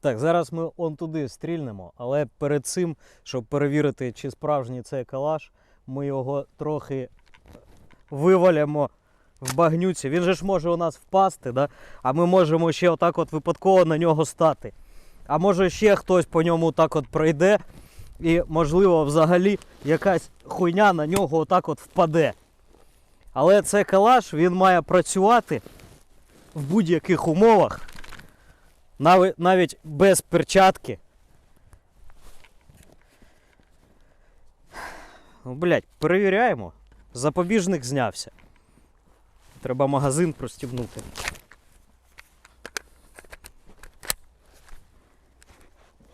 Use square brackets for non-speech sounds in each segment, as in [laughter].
Так, зараз ми он туди стрільнемо, але перед цим, щоб перевірити, чи справжній це калаш, ми його трохи вивалимо в багнюці. Він же ж може у нас впасти, да? а ми можемо ще отак от випадково на нього стати. А може ще хтось по ньому так от пройде, і, можливо, взагалі якась хуйня на нього отак от впаде. Але це калаш, він має працювати в будь-яких умовах, навіть без перчатки. Ну, Блять, перевіряємо. Запобіжник знявся. Треба магазин простібнути.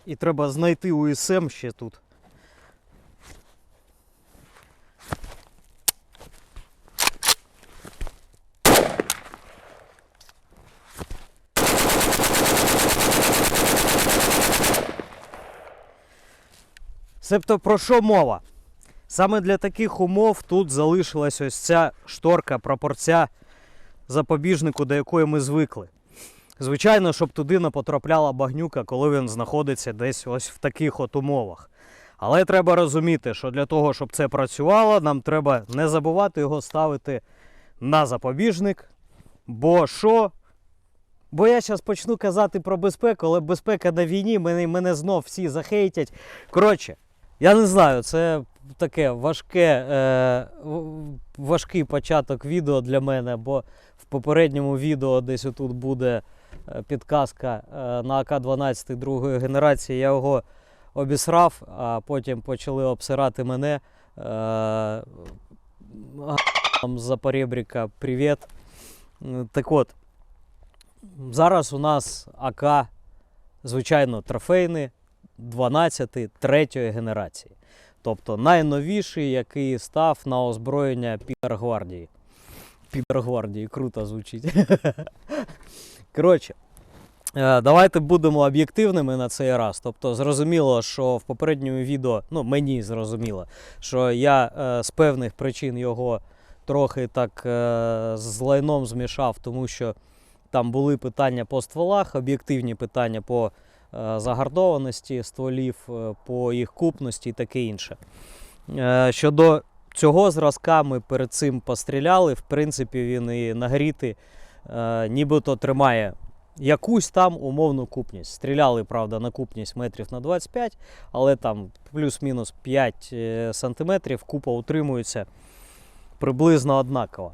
І треба знайти УСМ ще тут. Себто про що мова? Саме для таких умов тут залишилась ось ця шторка, пропорця запобіжнику, до якої ми звикли. Звичайно, щоб туди не потрапляла багнюка, коли він знаходиться десь ось в таких от умовах. Але треба розуміти, що для того, щоб це працювало, нам треба не забувати його ставити на запобіжник. Бо що? Бо я зараз почну казати про безпеку, але безпека на війні, мене, мене знов всі захейтять. Коротше, я не знаю, це таке важке, е, важкий початок відео для мене, бо в попередньому відео десь отут буде е, підказка е, на АК-12 другої генерації. Я його обісрав, а потім почали обсирати мене. Е, з Запорєбріка, привіт. Так от, зараз у нас АК, звичайно, трофейний 12 третьої генерації. Тобто найновіший, який став на озброєння Підаргвардії. Підаргвардії, круто звучить. [laughs] Коротше, е, давайте будемо об'єктивними на цей раз. Тобто, зрозуміло, що в попередньому відео, ну мені зрозуміло, що я е, з певних причин його трохи так е, з лайном змішав, тому що там були питання по стволах, об'єктивні питання по загардованості стволів, е, по їх купності і таке інше. Е, Щодо цього зразка ми перед цим постріляли. В принципі, він і нагріти е, нібито тримає якусь там умовну купність. Стріляли, правда, на купність метрів на 25, але там плюс-мінус 5 е, сантиметрів купа утримується приблизно однаково.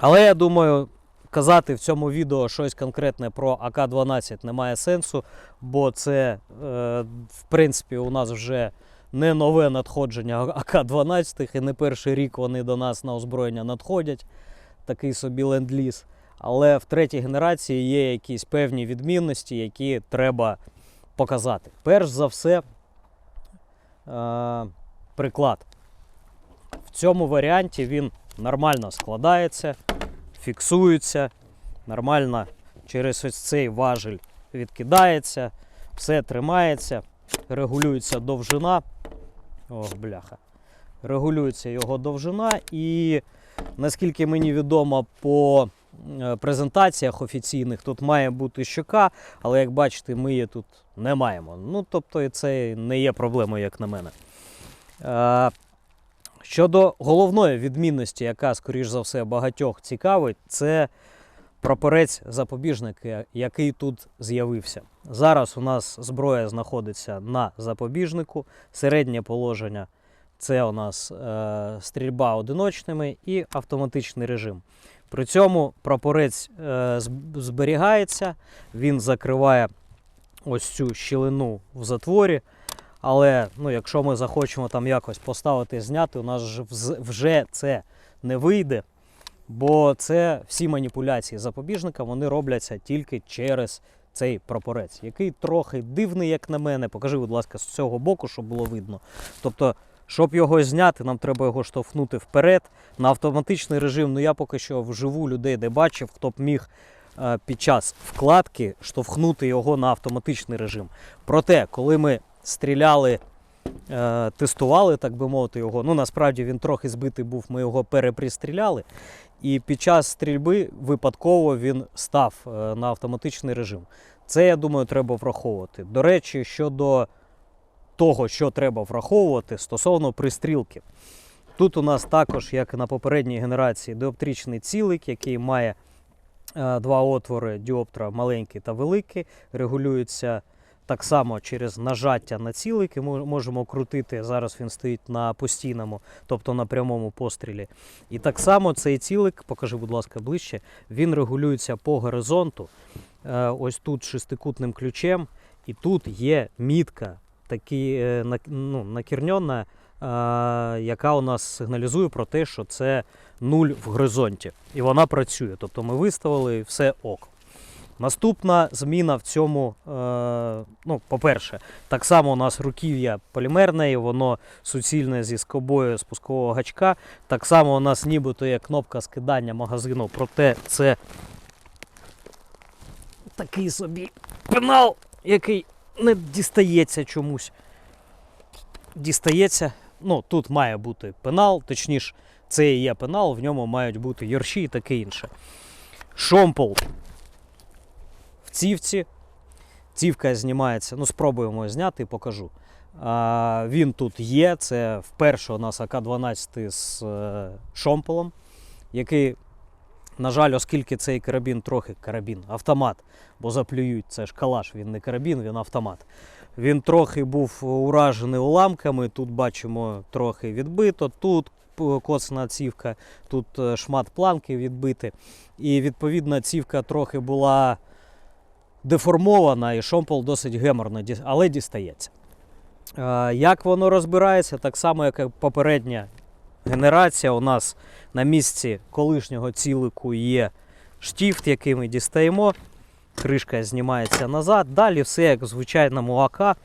Але я думаю, казати в цьому відео щось конкретне про АК-12 немає сенсу, бо це, е, в принципі, у нас вже не нове надходження АК-12, і не перший рік вони до нас на озброєння надходять. Такий собі ленд-ліз. Але в третій генерації є якісь певні відмінності, які треба показати. Перш за все, е, приклад. В цьому варіанті він нормально складається, фіксується, нормально через ось цей важель відкидається, все тримається, регулюється довжина. Ох, бляха. Регулюється його довжина, і наскільки мені відомо по е, презентаціях офіційних, тут має бути щока, але як бачите, ми її тут не маємо. Ну, тобто, це не є проблемою, як на мене. Щодо головної відмінності, яка, скоріш за все, багатьох цікавить, це прапорець запобіжника, який тут з'явився. Зараз у нас зброя знаходиться на запобіжнику, середнє положення це у нас е, стрільба одиночними і автоматичний режим. При цьому прапорець е, зберігається, він закриває ось цю щілину в затворі. Але ну, якщо ми захочемо там якось поставити зняти, у нас вже це не вийде. Бо це всі маніпуляції запобіжника вони робляться тільки через цей прапорець, який трохи дивний, як на мене. Покажи, будь ласка, з цього боку, щоб було видно. Тобто, щоб його зняти, нам треба його штовхнути вперед. На автоматичний режим, ну я поки що вживу людей не бачив, хто б міг е, під час вкладки штовхнути його на автоматичний режим. Проте, коли ми стріляли, е, тестували, так би мовити, його. Ну, насправді він трохи збитий був, ми його перепристріляли. І під час стрільби випадково він став е, на автоматичний режим. Це, я думаю, треба враховувати. До речі, щодо того, що треба враховувати стосовно пристрілки. Тут у нас також, як і на попередній генерації, диоптричний цілик, який має е, два отвори діоптра маленький та великий, регулюється так само через нажаття на цілики. Ми можемо крутити. Зараз він стоїть на постійному, тобто на прямому пострілі. І так само цей цілик, покажи, будь ласка, ближче, він регулюється по горизонту. Е, Ось тут шестикутним ключем, і тут є мітка, такі, е, ну, накірньона, е, яка у нас сигналізує про те, що це нуль в горизонті. І вона працює. Тобто ми виставили все ок. Наступна зміна в цьому, е, ну, по-перше, так само у нас руків'я полімерне, і воно суцільне зі скобою спускового гачка. Так само у нас нібито є кнопка скидання магазину, проте це такий собі пенал, який не дістається чомусь. Дістається. Ну, тут має бути пенал, точніше, це і є пенал, в ньому мають бути йорші і таке інше. Шомпол цівці. Цівка знімається. Ну, спробуємо зняти і покажу. А, він тут є. Це вперше у нас АК-12 з е, шомполом, який, на жаль, оскільки цей карабін трохи карабін, автомат, бо заплюють, це ж калаш, він не карабін, він автомат. Він трохи був уражений уламками. Тут бачимо трохи відбито, тут коцна цівка, тут е, шмат планки відбити. І відповідно цівка трохи була деформована, і шомпол досить геморно, але дістається. Як воно розбирається, так само, як і попередня генерація. У нас на місці колишнього цілику є штіфт, який ми дістаємо. Кришка знімається назад. Далі все як в звичайному АК.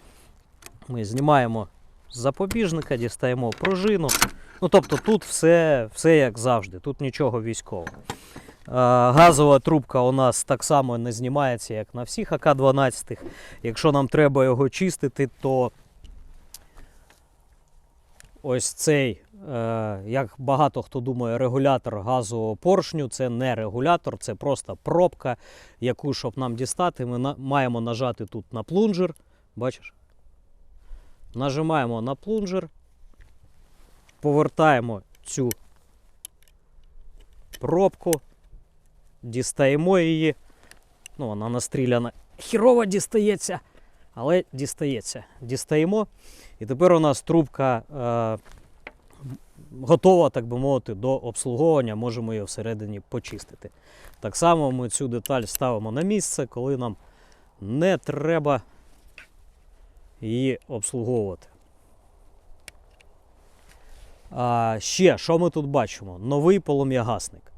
Ми знімаємо з запобіжника, дістаємо пружину. Ну, тобто тут все, все як завжди, тут нічого військового. Газова трубка у нас так само не знімається, як на всіх АК-12. Якщо нам треба його чистити, то ось цей, е, як багато хто думає, регулятор газового поршню це не регулятор, це просто пробка, яку, щоб нам дістати, ми маємо нажати тут на плунжер. Бачиш? Нажимаємо на плунжер, повертаємо цю пробку, дістаємо її. Ну, вона настріляна. Хірово дістається, але дістається. Дістаємо. І тепер у нас трубка е, готова, так би мовити, до обслуговування. Можемо її всередині почистити. Так само ми цю деталь ставимо на місце, коли нам не треба її обслуговувати. А, ще, що ми тут бачимо? Новий полум'ягасник.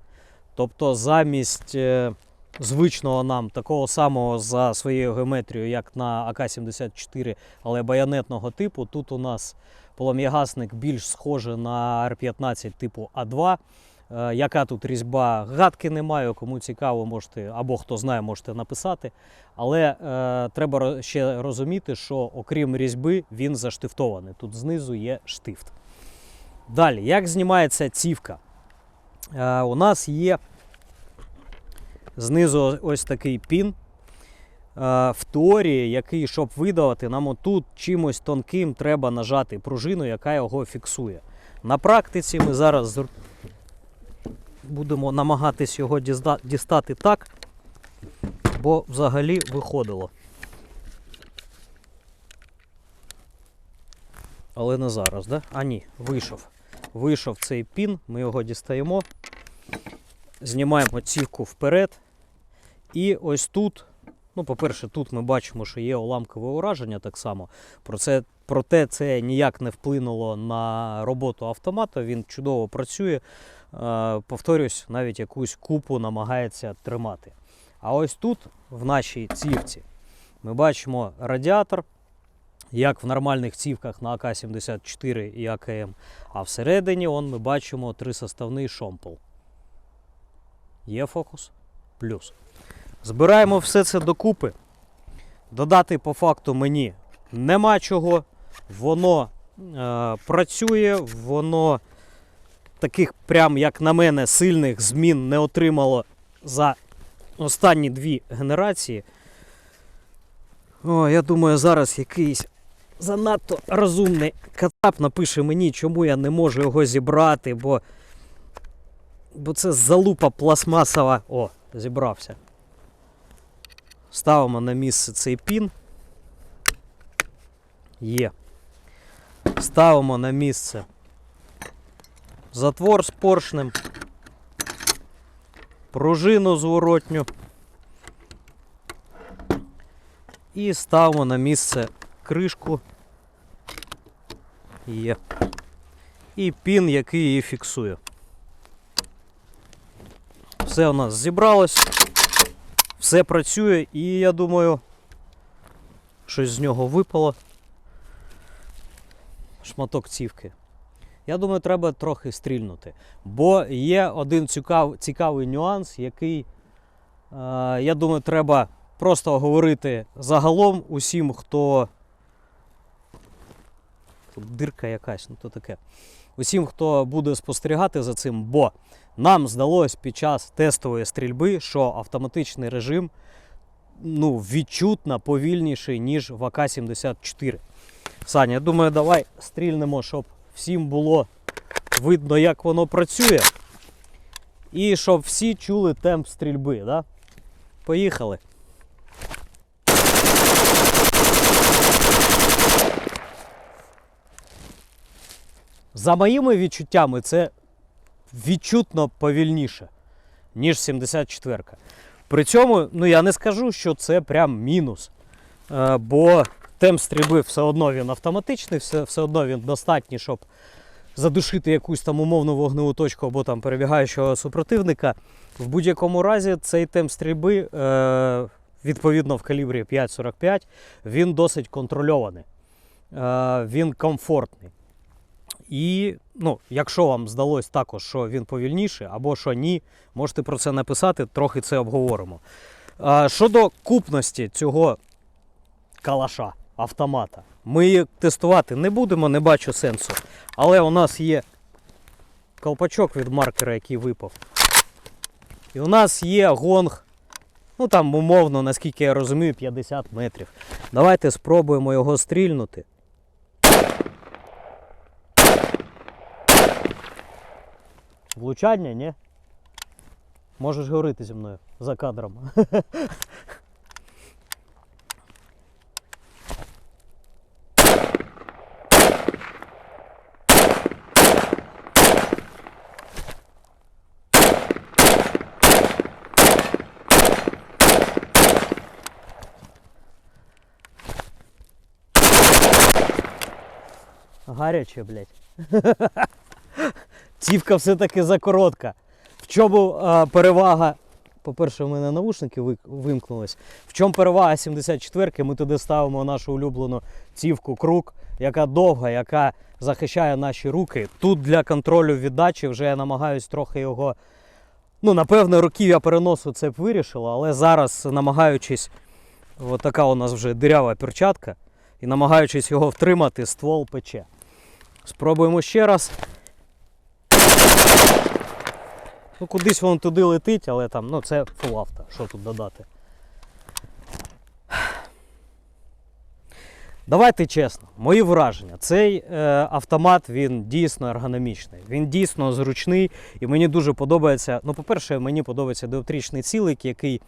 Тобто замість е, звичного нам такого самого за своєю геометрією, як на АК-74, але байонетного типу, тут у нас полум'ягасник більш схожий на Р-15 типу А2. Е, Яка тут різьба? Гадки немає. Кому цікаво, можете, або хто знає, можете написати. Але е, треба ще розуміти, що окрім різьби, він заштифтований. Тут знизу є штифт. Далі, як знімається цівка? Е, у нас є знизу ось такий пін. Е, в теорії, який, щоб видавати, нам отут чимось тонким треба нажати пружину, яка його фіксує. На практиці ми зараз будемо намагатись його дістати так, бо взагалі виходило. Але не зараз, да? А ні, вийшов. Вийшов цей пін, ми його дістаємо, знімаємо цівку вперед. І ось тут, ну, по-перше, тут ми бачимо, що є уламкове ураження так само. Про це, проте це ніяк не вплинуло на роботу автомата. Він чудово працює. Е, повторюсь, навіть якусь купу намагається тримати. А ось тут, в нашій цівці, ми бачимо радіатор, як в нормальних цівках на АК-74 і АКМ. А всередині он, ми бачимо трисоставний шомпол. Є фокус? Плюс. Збираємо все це докупи. Додати по факту мені нема чого. Воно е, працює, воно таких, прям як на мене, сильних змін не отримало за останні дві генерації. О, я думаю, зараз якийсь занадто розумний кацап напише мені, чому я не можу його зібрати, бо. Бо це залупа пластмасова. О, зібрався. Ставимо на місце цей пін. Є. Ставимо на місце затвор з поршнем. Пружину зворотню. І ставимо на місце кришку. Є. І пін, який її фіксує. Все у нас зібралось. Все працює і я думаю, щось з нього випало. Шматок цівки. Я думаю, треба трохи стрільнути. Бо є один цікав, цікавий нюанс, який, е, я думаю, треба просто говорити загалом усім, хто. Тут дирка якась, ну то таке. Усім, хто буде спостерігати за цим, бо нам здалось під час тестової стрільби, що автоматичний режим ну, відчутно повільніший, ніж в АК-74. Саня, я думаю, давай стрільнемо, щоб всім було видно, як воно працює. І щоб всі чули темп стрільби. Да? Поїхали. За моїми відчуттями, це відчутно повільніше, ніж 74-ка. При цьому, ну я не скажу, що це прям мінус. Е, бо темп стрільби все одно він автоматичний, все, все одно він достатній, щоб задушити якусь там умовну вогневу точку або там перебігаючого супротивника. В будь-якому разі цей темп стрільби, е, відповідно в калібрі 5.45, він досить контрольований. Е, він комфортний. І ну, якщо вам здалось також, що він повільніший, або що ні, можете про це написати, трохи це обговоримо. Щодо купності цього калаша, автомата, ми її тестувати не будемо, не бачу сенсу. Але у нас є колпачок від маркера, який випав. І у нас є гонг, ну там умовно, наскільки я розумію, 50 метрів. Давайте спробуємо його стрільнути. Влучання, ні? Можеш говорити зі мною за кадром. Гаряче, блядь. [laughs] Цівка все-таки закоротка. В чому е, перевага? По-перше, в мене навушники вимкнулись. В чому перевага 74-ки? Ми туди ставимо нашу улюблену цівку круг, яка довга, яка захищає наші руки. Тут для контролю віддачі вже я намагаюсь трохи його. Ну, напевно, років я переносу це б вирішило, але зараз, намагаючись, от така у нас вже дирява перчатка, і намагаючись його втримати, ствол пече. Спробуємо ще раз. Ну, кудись воно туди летить, але там, ну, це фулавта, що тут додати. Давайте чесно, мої враження. Цей е, автомат він дійсно ергономічний, він дійсно зручний і мені дуже подобається. Ну, по-перше, мені подобається диоптричний цілик, який,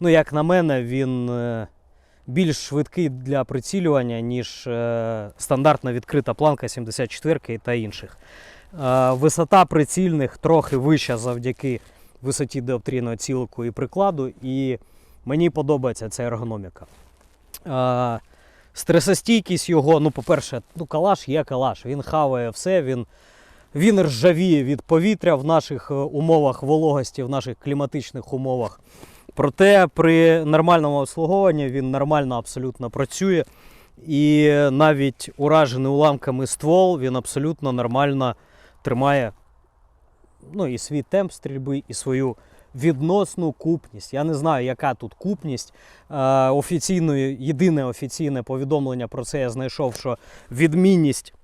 ну, як на мене, він е, більш швидкий для прицілювання, ніж е, стандартна відкрита планка 74 та інших. Е, Висота прицільних трохи вища завдяки висоті диоптрійного цілику і прикладу, і мені подобається ця ергономіка. Е, Стресостійкість його, ну, по-перше, ну, калаш є калаш, він хаває все, він, він ржавіє від повітря в наших е, умовах вологості, в наших кліматичних умовах. Проте при нормальному обслуговуванні він нормально абсолютно працює. І навіть уражений уламками ствол він абсолютно нормально тримає ну, і свій темп стрільби, і свою відносну купність. Я не знаю, яка тут купність. Е, офіційною, єдине офіційне повідомлення про це я знайшов, що відмінність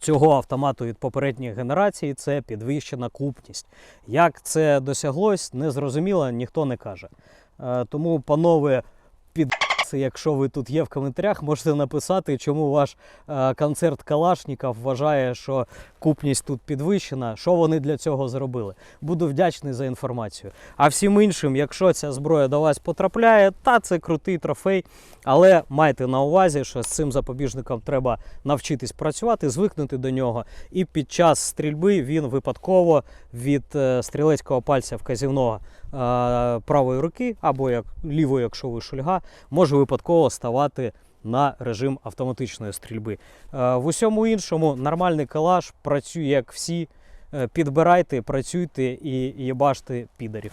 цього автомату від попередніх генерацій це підвищена купність. Як це досяглось, незрозуміло, ніхто не каже. Е, тому, панове, під якщо ви тут є в коментарях, можете написати, чому ваш е, концерт Калашніков вважає, що купність тут підвищена, що вони для цього зробили. Буду вдячний за інформацію. А всім іншим, якщо ця зброя до вас потрапляє, та це крутий трофей. Але майте на увазі, що з цим запобіжником треба навчитись працювати, звикнути до нього. І під час стрільби він випадково від е, стрілецького пальця вказівного правої руки, або як лівої, якщо ви шульга, може випадково ставати на режим автоматичної стрільби. Е, В усьому іншому нормальний калаш працює як всі. Е, Підбирайте, працюйте і їбаште підарів.